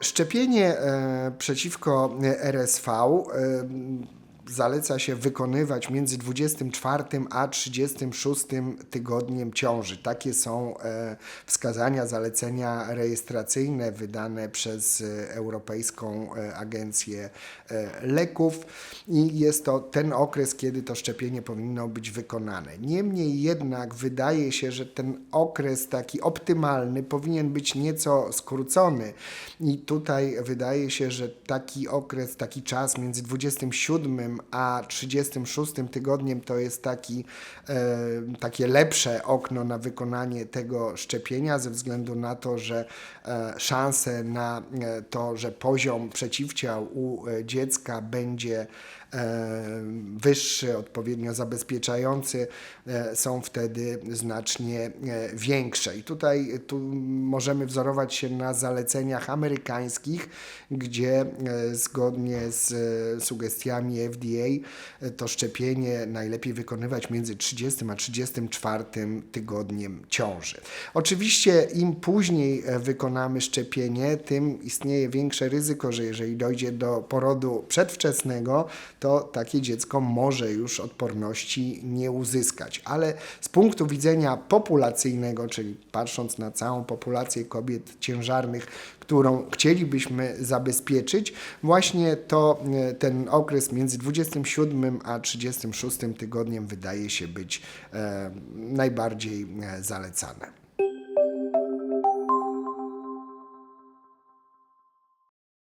Szczepienie e, przeciwko RSV e, zaleca się wykonywać między 24 a 36 tygodniem ciąży. Takie są e, wskazania, zalecenia rejestracyjne wydane przez e, Europejską e, Agencję Leków i jest to ten okres, kiedy to szczepienie powinno być wykonane. Niemniej jednak wydaje się, że ten okres taki optymalny powinien być nieco skrócony i tutaj wydaje się, że taki okres, taki czas między 27 a 36 tygodniem to jest taki, e, takie lepsze okno na wykonanie tego szczepienia ze względu na to, że e, szanse na e, to, że poziom przeciwciał u dziecka będzie wyższy, odpowiednio zabezpieczający, są wtedy znacznie większe. I tutaj tu możemy wzorować się na zaleceniach amerykańskich, gdzie zgodnie z sugestiami FDA e, to szczepienie najlepiej wykonywać między 30 a 34 tygodniem ciąży. Oczywiście im później e, wykonamy szczepienie, tym istnieje większe ryzyko, że jeżeli dojdzie do porodu przedwczesnego, to takie dziecko może już odporności nie uzyskać. Ale z punktu widzenia populacyjnego, czyli patrząc na całą populację kobiet ciężarnych, którą chcielibyśmy zabezpieczyć, właśnie to e, ten okres między 27 a 36 tygodniem wydaje się być e, najbardziej e, zalecany.